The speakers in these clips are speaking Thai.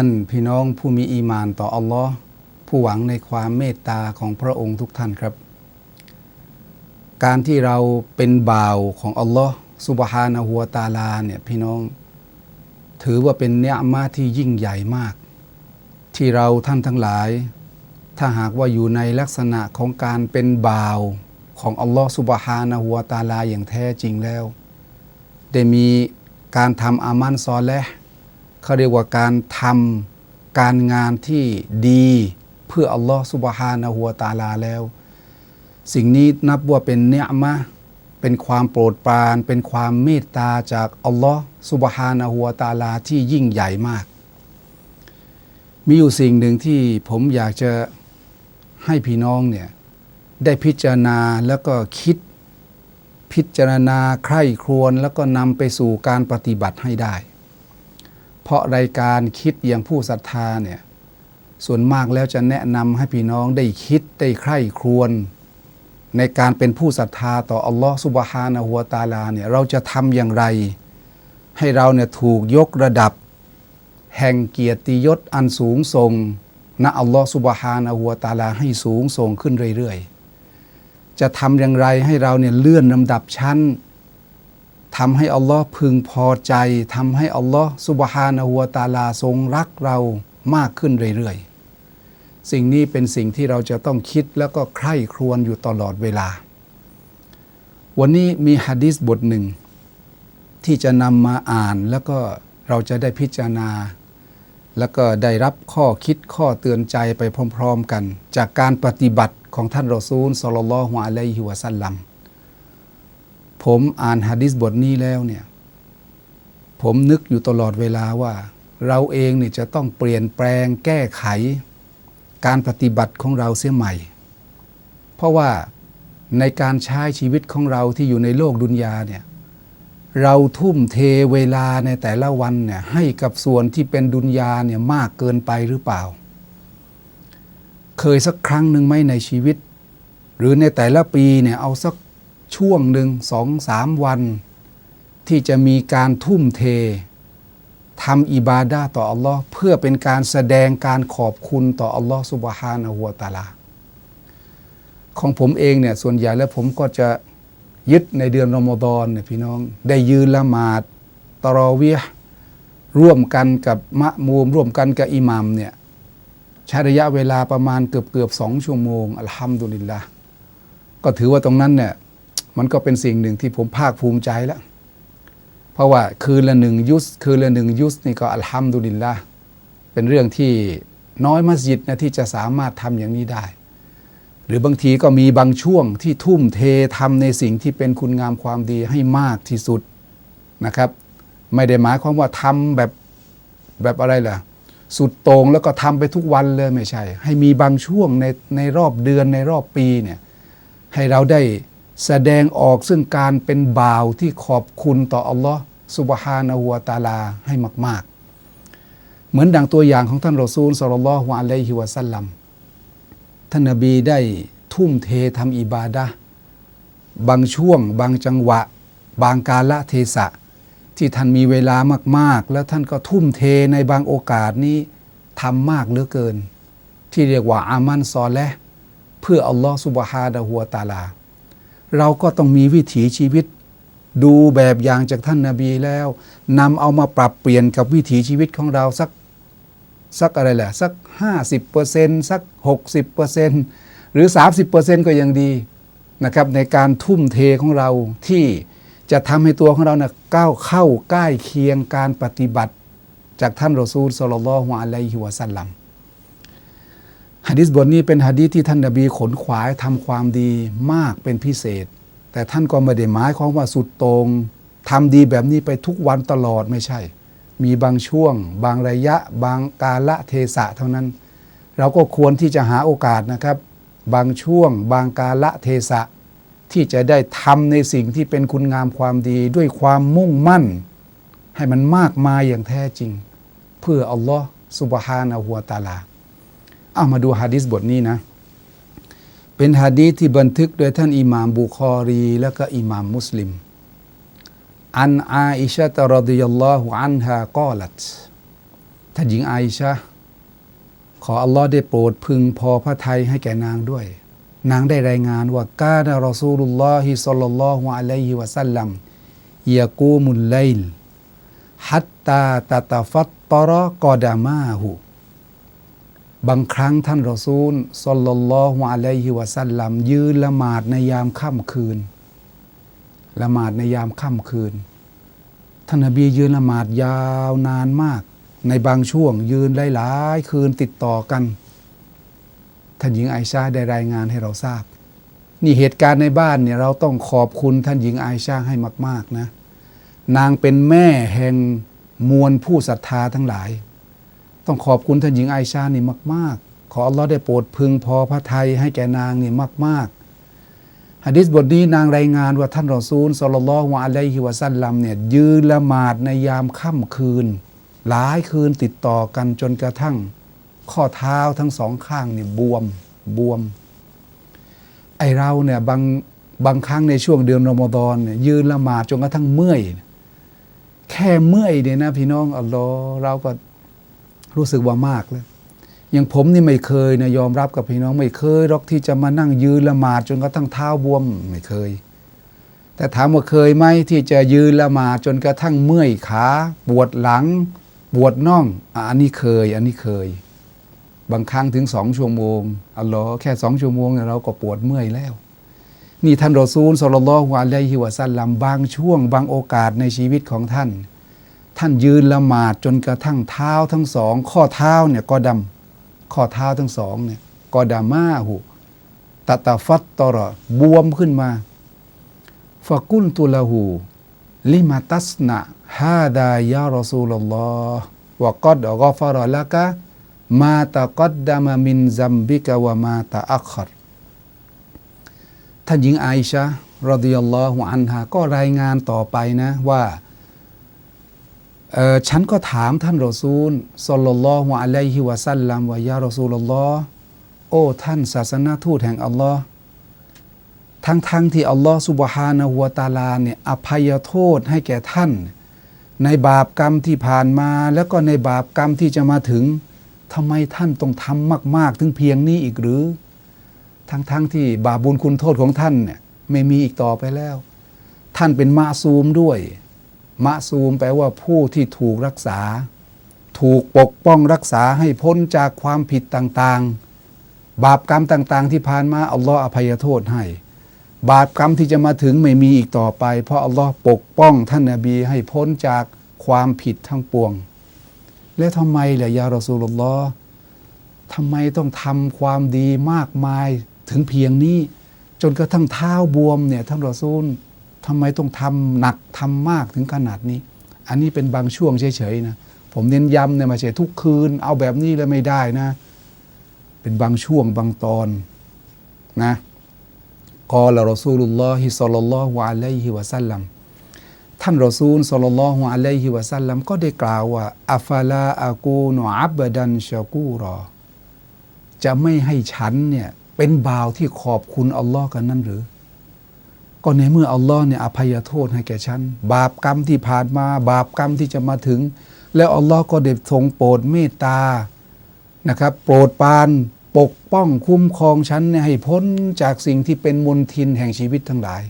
ท่านพี่น้องผู้มีอีมานต่ออัลลอฮ์ผู้หวังในความเมตตาของพระองค์ทุกท่านครับ การที่เราเป็นบ่าวของอัลลอฮ์สุบฮานะฮัวตาลาเนี่ยพี่น้อง ถือว่าเป็นเนื้อมาที่ยิ่งใหญ่มาก ที่เราท่านทั้งหลาย ถ้าหากว่าอยู่ในลักษณะของการเป็นบ่าวของอัลลอฮ์สุบฮานะฮัวตาลาอย่างแท้จริงแล้ว ได้มีการทำอามันซอและ เขาเรียกว่าการทำการงานที่ดีเพื่ออัลลอฮ์สุบฮานะฮัวตาลาแล้ว สิ่งนี้นับว่าเป็นเนื้อมะเป็นความโปรดปราน เป็นความเมตตาจากอัลลอฮ์สุบฮานะฮัวตาลาที่ยิ่งใหญ่มาก มีอยู่สิ่งหนึ่งที่ผมอยากจะให้พี่น้องเนี่ยได้พิจารณาแล้วก็คิดพิจารณาใคร่ครวญแล้วก็นำไปสู่การปฏิบัติให้ได้ เพราะรายการคิดอย่างผู้ศรัทธาเนี่ยส่วนมากแล้วจะแนะนำให้พี่น้องได้คิดได้ใคร่ครวญในการเป็นผู้ศรัทธาต่ออัลลอฮฺสุบฮานะฮัวตาลาเนี่ยเราจะทำอย่างไร ให้เราเนี่ยถูกยกระดับ แห่งเกียรติยศอันสูงส่งณอัลลอฮฺสุบฮานะฮัวตาลาให้สูงส่งขึ้นเรื่อยๆ จะทำอย่างไรให้เราเนี่ยเลื่อนลำดับชั้น ทำให้อัลลอฮ์พึงพอใจทำให้อัลลอฮ์สุบฮานะฮัวตาลาทรงรักเรามากขึ้นเรื่อยๆ สิ่งนี้เป็นสิ่งที่เราจะต้องคิดแล้วก็ใคร่ครวญอยู่ตลอดเวลา วันนี้มีฮะดิษบทหนึ่ง ที่จะนำมาอ่านแล้วก็เราจะได้พิจารณา แล้วก็ได้รับข้อคิดข้อเตือนใจไปพร้อม ๆ กัน จากการปฏิบัติของท่านรอซูลสลลัลลอฮุอะลัยฮิวะสัลลัม ผมอ่านฮะดิษบทนี้แล้วเนี่ย ผมนึกอยู่ตลอดเวลาว่า เราเองเนี่ยจะต้องเปลี่ยนแปลงแก้ไข การปฏิบัติของเราเสียใหม่ เพราะว่าในการใช้ชีวิตของเราที่อยู่ในโลกดุนยาเนี่ยเราทุ่มเทเวลาในแต่ละวันเนี่ยให้กับส่วนที่เป็นดุนยาเนี่ยมากเกินไปหรือเปล่า เคยสักครั้งหนึ่งไหมในชีวิต หรือในแต่ละปีเนี่ยเอาสัก ช่วงหนึ่งสองสามวัน ที่จะมีการทุ่มเททำอิบาดาต่ออัลลอฮ์เพื่อเป็นการแสดงการขอบคุณต่ออัลลอฮ์สุบฮานะฮัวตาลา ของผมเองเนี่ยส่วนใหญ่แล้วผมก็จะยึดในเดือนรอมฎอนเนี่ยพี่น้อง ได้ยืนละหมาดตรอเวียร่วมกันกับมะมูม ร่วมกันกับอิหมัมเนี่ยใช้ระยะเวลาประมาณเกือบเกือบสองชั่วโมงอัลฮัมดุลิลละก็ถือว่าตรงนั้นเนี่ย มันก็เป็นสิ่งหนึ่งที่ผมภาคภูมิใจแล้ว เพราะว่าคืนละหนึ่งยุสคืนละหนึ่งยุสนี่ก็อัลฮัมดุลิลละเป็นเรื่องที่น้อยมัสยิดนะที่จะสามารถทำอย่างนี้ได้ หรือบางทีก็มีบางช่วงที่ทุ่มเททำในสิ่งที่เป็นคุณงามความดีให้มากที่สุดนะครับ ไม่ได้หมายความว่าทำแบบแบบอะไรล่ะสุดโต่งแล้วก็ทำไปทุกวันเลยไม่ใช่ ให้มีบางช่วงในในรอบเดือนในรอบปีเนี่ยให้เราได้ แสดงออกซึ่งการเป็นบ่าวที่ขอบคุณต่ออัลลอฮ์สุบฮานะฮัวตาลาให้มาก ๆ เหมือนดังตัวอย่างของท่านรอซูลสลลัลลอฮุอะลัยฮิวะสัลลัมท่านนบีได้ทุ่มเททำอิบาดะบางช่วง บางจังหวะ บางกาละเทศะ ที่ท่านมีเวลามาก ๆ แล้วท่านก็ทุ่มเทในบางโอกาสนี้ทำมากเหลือเกิน ที่เรียกว่าอามันซอและเพื่ออัลลอฮ์สุบฮานะฮัวตาลา เราก็ต้องมีวิถีชีวิต ดูแบบอย่างจากท่านนาบีแล้วนำเอามาปรับเปลี่ยนกับวิถีชีวิตของเราสักสักอะไรแหละสัก 50%สัก 60%หรือ 30%ก็ยังดีนะครับในการทุ่มเทของเราที่จะทำให้ตัวของเรานะก้าวเข้าใกล้เคียงการปฏิบัติ จากท่านรอซูลสลลัลฮุอะลัยฮิวะสัลลัม ฮะดิษบทนี้เป็นฮะดีษที่ท่านนบีขนขวายทำความดีมากเป็นพิเศษ แต่ท่านก็ไม่ได้หมายความว่าสุดตรงทำดีแบบนี้ไปทุกวันตลอดไม่ใช่ มีบางช่วง บางระยะ บางกาละเทศะเท่านั้น เราก็ควรที่จะหาโอกาสนะครับ บางช่วง บางกาละเทศะ ที่จะได้ทำในสิ่งที่เป็นคุณงามความดีด้วยความมุ่งมั่น ให้มันมากมายอย่างแท้จริง เพื่ออัลลอฮ์สุบฮานะฮูวตาลา เอามาดูฮะดิษบทนี้นะ เป็นฮะดีษที่บันทึกโดยท่านอิหม่ามบุคอรี และก็อิหม่ามมุสลิม อันอาอิชะตรดิยัลลอฮุอันฮากอลัตท่านหญิงอาอิชะขออัลลอฮ์ได้โปรดพึงพอพระทัยให้แก่นางด้วย นางได้รายงานว่ากาดะรอซูลุลลอฮิศ็อลลัลลอฮุอะลัยฮิวะสัลลัมยะกูมุลไลลฮัตตาตะตะฟัตตรอกอดามาหู บางครั้งท่านรอซูลศ็อลลัลลอฮุอะลัยฮิวะสัลลัมยืนละหมาดในยามค่ำคืน ละหมาดในยามค่ำคืน ท่านนบียืนละหมาดยาวนานมาก ในบางช่วงยืนหลายๆคืนติดต่อกัน ท่านหญิงไอชาได้รายงานให้เราทราบ นี่เหตุการณ์ในบ้านเนี่ยเราต้องขอบคุณท่านหญิงไอชาให้มาก ๆนะ นางเป็นแม่แห่งมวลผู้ศรัทธาทั้งหลาย ต้องขอบคุณท่านหญิงไอชานี่มาก ๆ ขออัลลอฮ์ได้โปรดพึงพอพระทัยให้แก่นางนี่มาก ๆฮะดิษบทนี้นางรายงานว่าท่านรอซูลสลลัลลอฮุอะลัยฮิวะสัลลัมเนี่ยยืนละหมาดในยามค่ำคืน หลายคืนติดต่อกันจนกระทั่ง ข้อเท้าทั้งสองข้างเนี่ยบวมบวม ไอเราเนี่ยบางบางครั้งในช่วงเดือนรอมฎอนเนี่ยยืนละหมาดจนกระทั่งเมื่อย แค่เมื่อยเนี่ยนะพี่น้องอัลลอฮ์เราก็ รู้สึกว่ามากแล้วอย่างผมนี่ไม่เคยนะยอมรับกับพี่น้องไม่เคยหรอกที่จะมานั่งยืนละหมาดจนกระทั่งเท้าบวมไม่เคย แต่ถามว่าเคยไหมที่จะยืนละหมาดจนกระทั่งเมื่อยขาปวดหลังปวดน่องอันนี้เคย อันนี้เคย บางครั้งถึงสองชั่วโมงอัลลอฮ์แค่สองชั่วโมงเนี่ยเราก็ปวดเมื่อยแล้ว นี่ท่านรอซูลสลลัลลอฮุอะลัยฮิวะสัลลัมบางช่วงบางโอกาสในชีวิตของท่าน ท่านยืนละหมาดจนกระทั่งเท้าทั้งสอง ข้อเท้าเนี่ยก็ดำข้อเท้าทั้งสองเนี่ยกอดามาหูตะตาฟัตตอรอบวมขึ้นมาฟะกุลตุละหูลิมาตัสนะฮาดายารอซูลลอฮ์วะกอดกอฟารละกะมาตะกอดดามามินซัมบิกะวะมาตะอัครท่านหญิงไอชะรดิยัลลอฮุอันฮาก็รายงานต่อไปนะว่า ฉันก็ถามท่านรอซูลสลลัลลอฮุอะลัยฮิวะสัลลัมว่ายารอซูลลอฮ์โอ้ท่านศาสนาทูตแห่งอัลลอฮ์ทั้งทั้งที่อัลลอฮ์สุบฮานะฮูวตาลาเนี่ยอภัยโทษให้แก่ท่าน ในบาปกรรมที่ผ่านมา แล้วก็ในบาปกรรมที่จะมาถึงทำไมท่านต้องทำมาก ๆ ถึงเพียงนี้อีกหรือ ทั้งทั้งที่บาปบุญคุณโทษของท่านเนี่ยไม่มีอีกต่อไปแล้ว ท่านเป็นมาซูมด้วย มะซูมแปลว่าผู้ที่ถูกรักษา ถูกปกป้องรักษาให้พ้นจากความผิดต่างๆ บาปกรรมต่างๆ ที่ผ่านมาอัลลอฮ์อภัยโทษให้ บาปกรรมที่จะมาถึงไม่มีอีกต่อไป เพราะอัลลอฮ์ปกป้องท่านนาบีให้พ้นจากความผิดทั้งปวง และทำไมล่ะยารอซูลุลลอฮ์ทำไมต้องทำความดีมากมายถึงเพียงนี้ จนกระทั่งเท้าบวมเนี่ยท่านรอซูล ทำไมต้องทำหนักทำมากถึงขนาดนี้ อันนี้เป็นบางช่วงเฉยๆนะผมเน้นย้ำเนี่ยมาใช่ทุกคืน เอาแบบนี้เลยไม่ได้นะ เป็นบางช่วงบางตอนนะกอละรอซูลุลลอฮิศ็อลลัลลอฮุอะลัยฮิวะสัลลัมท่านรอซูลศ็อลลัลลอฮุอะลัยฮิวะสัลลัมก็ได้กล่าวว่าอัฟลาอากูนอับดันชากูรอ จะไม่ให้ฉันเนี่ยเป็นบ่าวที่ขอบคุณอัลลอฮ์กันนั่นหรือ ก็ในเมื่ออัลลอฮ์เนี่ยอภัยโทษให้แก่ฉัน บาปกรรมที่ผ่านมา บาปกรรมที่จะมาถึง แล้วอัลลอฮ์ก็ได้ทรงโปรดเมตตานะครับ โปรดปานปกป้องคุ้มครองฉันเนี่ยให้พ้นจากสิ่งที่เป็นมลทินแห่งชีวิตทั้งหลาย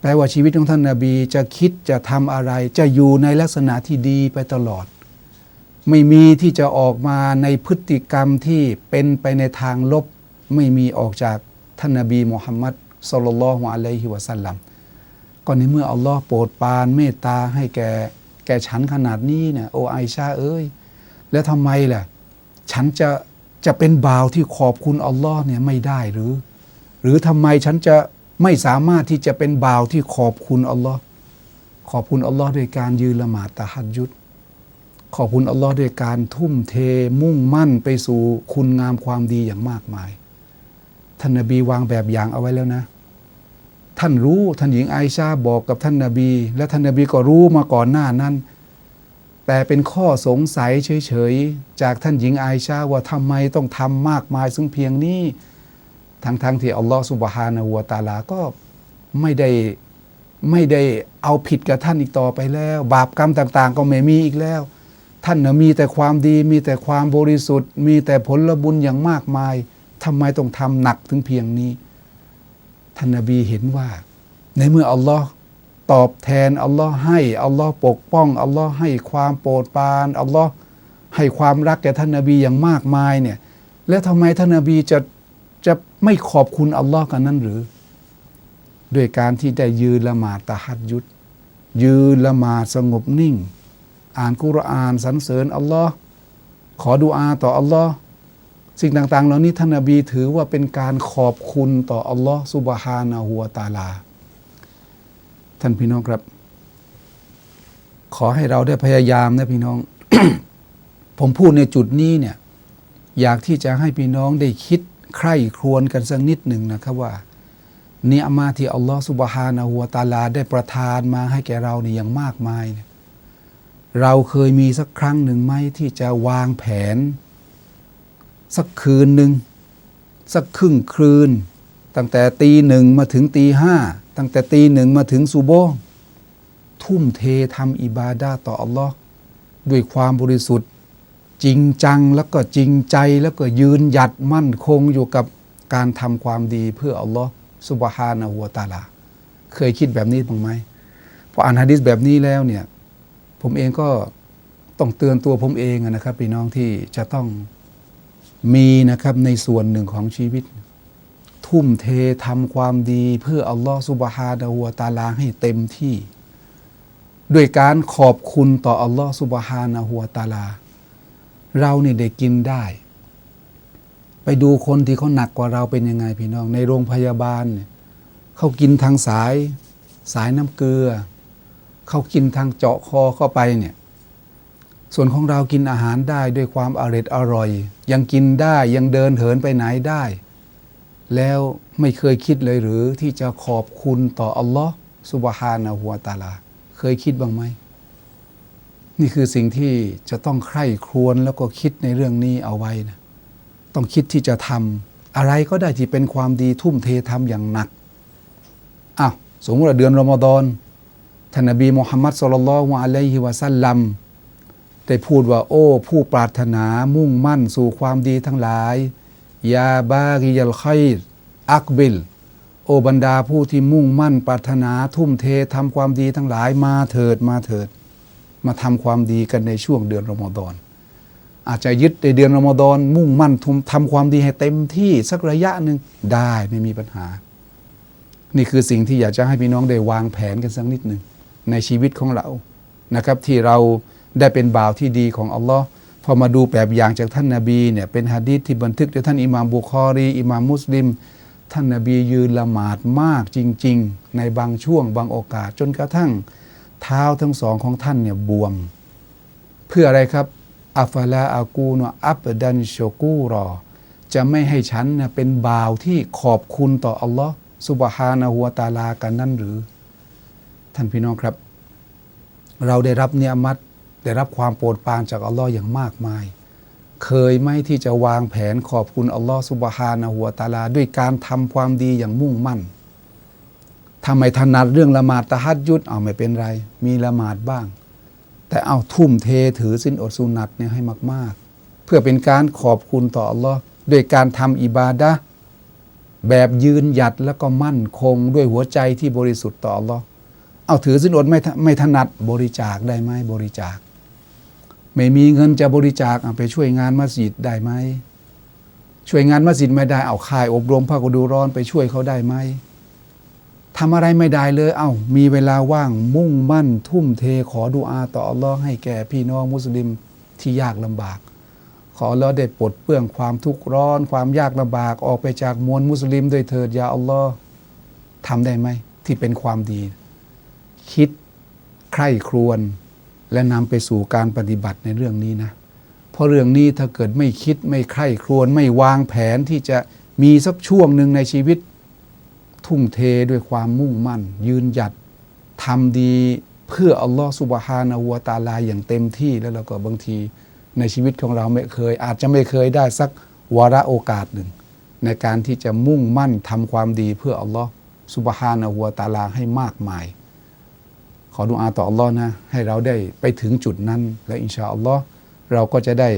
แปลว่าชีวิตของท่านนาบีจะคิดจะทำอะไร จะอยู่ในลักษณะที่ดีไปตลอด ไม่มีที่จะออกมาในพฤติกรรมที่เป็นไปในทางลบ ไม่มีออกจากท่านนาบีมุฮัมมัด สลลัลลอฮุอะลัยฮิวะสัลลัมก็ในเมื่ออัลลอฮ์โปรดปานเมตตาให้แกแกฉันขนาดนี้เนี่ยโอไอชาเอ้ย แล้วทำไมล่ะ ฉันจะจะเป็นบ่าวที่ขอบคุณอัลลอฮ์เนี่ยไม่ได้หรือ หรือทำไมฉันจะไม่สามารถที่จะเป็นบ่าวที่ขอบคุณอัลลอฮ์ขอบคุณอัลลอฮ์โดยการยืนละหมาดตะฮัดยุดขอบคุณอัลลอฮ์ด้วยการทุ่มเทมุ่งมั่นไปสู่คุณงามความดีอย่างมากมาย ท่านนบีวางแบบอย่างเอาไว้แล้วนะ ท่านรู้ท่านหญิงไอชาบอกกับท่านนาบี และท่านนาบีก็รู้มาก่อนหน้านั้น แต่เป็นข้อสงสัยเฉยๆ จากท่านหญิงไอชาว่าทำไมต้องทำมากมายซึ่งเพียงนี้ ทั้งๆที่อัลลอฮฺสุบฮานะฮูวตาลาก็ไม่ได้ไม่ได้เอาผิดกับท่านอีกต่อไปแล้ว บาปกรรมต่าง ๆ ก็ไม่มีอีกแล้ว ท่านนะมีแต่ความดีมีแต่ความบริสุทธิ์ มีแต่ผลบุญอย่างมากมายทำไมต้องทำหนักถึงเพียงนี้ ท่านนบีเห็นว่า ในเมื่ออัลลอฮ์ตอบแทนอัลลอฮ์ให้อัลลอฮ์ปกป้องอัลลอฮ์ให้ความโปรดปรานอัลลอฮ์ให้ความรักแก่ท่านนบีอย่างมากมายเนี่ยแล้วทำไมท่านนบีจะจะไม่ขอบคุณอัลลอฮ์กันนั้นหรือ ด้วยการที่ได้ยืนละหมาดตะฮัดยุดยืนละหมาดสงบนิ่ง อ่านกุรอานสรรเสริญอัลลอฮ์ขอดุอาต่ออัลลอฮ์ สิ่งต่างๆ เหล่านี้ท่านนบีถือว่าเป็นการขอบคุณต่ออัลลอฮ์ซุบฮานะฮูวตาลา ท่านพี่น้องครับ ขอให้เราได้พยายามนะพี่น้อง ผมพูดในจุดนี้เนี่ยอยากที่จะให้พี่น้องได้คิดใคร่ครวญกันสักนิดหนึ่งนะครับว่าเนียมาที่อัลลอฮฺสุบฮานะฮูวตาลา ได้ประทานมาให้แก่เรานี่อย่างมากมายเนี่ยเราเคยมีสักครั้งหนึ่งไหมที่จะวางแผน สักคืนหนึ่งสักครึ่งคืน ตั้งแต่ตีหนึ่งมาถึงตีห้าตั้งแต่ตีหนึ่งมาถึงซูโบงทุ่มเททำอิบาดาต่ออัลลอฮ์ด้วยความบริสุทธิ์ จริงจังแล้วก็จริงใจแล้วก็ยืนหยัดมั่นคงอยู่กับการทำความดีเพื่ออัลลอฮ์สุบฮานะฮูวตาลา เคยคิดแบบนี้บ้างไหมพออ่านฮะดิษแบบนี้แล้วเนี่ย ผมเองก็ต้องเตือนตัวผมเองนะครับพี่น้องที่จะต้อง มีนะครับในส่วนหนึ่งของชีวิต ทุ่มเททำความดีเพื่ออัลลอฮ์สุบฮานะฮูวตาลาให้เต็มที่ ด้วยการขอบคุณต่ออัลลอฮ์สุบฮานะฮูวตาลา เราเนี่ยได้กินได้ ไปดูคนที่เขาหนักกว่าเราเป็นยังไงพี่น้อง ในโรงพยาบาลเนี่ยเขากินทางสายสายน้ำเกลือ เขากินทางเจาะคอเข้าไปเนี่ย ส่วนของเรากินอาหารได้ด้วยความอร่อยอร่อย ยังกินได้ยังเดินเหินไปไหนได้ แล้วไม่เคยคิดเลยหรือที่จะขอบคุณต่ออัลลอฮ์สุบฮานะฮูวตาลา เคยคิดบ้างไหม นี่คือสิ่งที่จะต้องใคร่ครวญแล้วก็คิดในเรื่องนี้เอาไว้นะต้องคิดที่จะทำอะไรก็ได้ที่เป็นความดีทุ่มเททำอย่างหนักอ้าวสมมติว่าเดือนรอมฎอนท่านนบีมุฮัมมัดสุลลัลลอฮุอะลัยฮิวะซัลลัม ได้พูดว่าโอ้ ผู้ปรารถนามุ่งมั่นสู่ความดีทั้งหลายยาบากิยัลไคอักบิล โอบรรดาผู้ที่มุ่งมั่นปรารถนาทุ่มเททำความดีทั้งหลายมาเถิดมาเถิด มาทำความดีกันในช่วงเดือนรอมฎอนอาจจะยึดในเดือนรอมฎอนมุ่งมั่นทุ่มทำความดีให้เต็มที่สักระยะหนึ่งได้ไม่มีปัญหา นี่คือสิ่งที่อยากจะให้พี่น้องได้วางแผนกันสักนิดหนึ่งในชีวิตของเรานะครับที่เรา ได้เป็นบ่าวที่ดีของอัลลอฮ์พอมาดูแบบอย่างจากท่านนาบีเนี่ยเป็นฮะดีษที่บันทึกโดยท่านอิหม่ามบุคอรีอิหม่ามมุสลิม ท่านนาบียืนละหมาดมากจริง ๆ ในบางช่วงบางโอกาสจนกระทั่งเท้าทั้งสองของท่านเนี่ยบวม เพื่ออะไรครับอัฟลาอากูนอับดันโชกูรอ จะไม่ให้ฉันเนี่ยเป็นบ่าวที่ขอบคุณต่ออัลลอฮ์สุบฮานะฮูวตาลากันนั่นหรือ ท่านพี่น้องครับ เราได้รับเนียมัต ได้รับความโปรดปรานจากอัลลอฮ์อย่างมากมาย เคยไหมที่จะวางแผนขอบคุณอัลลอฮ์สุบฮานะฮูวตาลา ด้วยการทำความดีอย่างมุ่งมั่นทำไมถนัดเรื่องละหมาดตะฮัดยุดเอาไม่เป็นไร มีละหมาดบ้าง แต่เอาทุ่มเทถือสินอดสุนัตเนี่ยให้มาก ๆ เพื่อเป็นการขอบคุณต่ออัลลอฮ์ด้วยการทำอิบาดะแบบยืนหยัดแล้วก็มั่นคงด้วยหัวใจที่บริสุทธิ์ต่ออัลลอฮ์เอาถือสินอดไม่ไม่ถนัดบริจาคได้ไหมบริจาค ไม่มีเงินจะบริจาคไปช่วยงานมัสยิดได้ไหมช่วยงานมัสยิดไม่ได้เอาค่ายอบรมพระกุดูร้อนไปช่วยเขาได้ไหมทำอะไรไม่ได้เลย เอา้า มีเวลาว่างมุ่งมั่น ทุ่มเทขอดุอาต่ออัลลอฮ์ให้แก่พี่น้องมุสลิมที่ยากลำบาก ขออัลลอฮ์ได้ปลดเปื้องความทุกข์ร้อน ความยากลำบากออกไปจากมวลมุสลิมด้วยเถิดยาอัลลอฮ์ทำได้ไหมที่เป็นความดี คิดใคร่ครวญ และนำไปสู่การปฏิบัติในเรื่องนี้นะ เพราะเรื่องนี้ถ้าเกิดไม่คิดไม่ใคร่ครวญไม่วางแผนที่จะมีสักช่วงหนึ่งในชีวิต ทุ่มเทด้วยความมุ่งมั่น ยืนหยัดทำดีเพื่ออัลลอฮฺสุบฮานะฮูวตาลาอย่างเต็มที่แล้วเราก็บางทีในชีวิตของเราไม่เคย อาจจะไม่เคยได้สักวาระโอกาสหนึ่ง ในการที่จะมุ่งมั่นทำความดีเพื่ออัลลอฮฺสุบฮานะฮูวตาลาให้มากมาย ขอดุอาต่ออัลลอฮ์นะให้เราได้ไปถึงจุดนั้น และอินชาอัลลอฮ์เราก็จะได้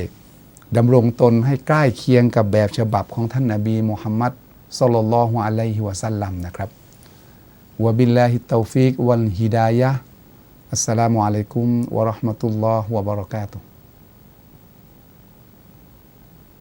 ดำรงตนให้ใกล้เคียงกับแบบฉบับของท่านนาบีมุฮัมมัดสลลัลลอฮุอะลัยฮิวะสัลลัมนะครับวะบิลลาฮิตตอฟิกวัลฮิดายะอัสสลามุอะลัยกุมวะราะห์มะตุลลอฮ์วะบะเราะกาตุฮ์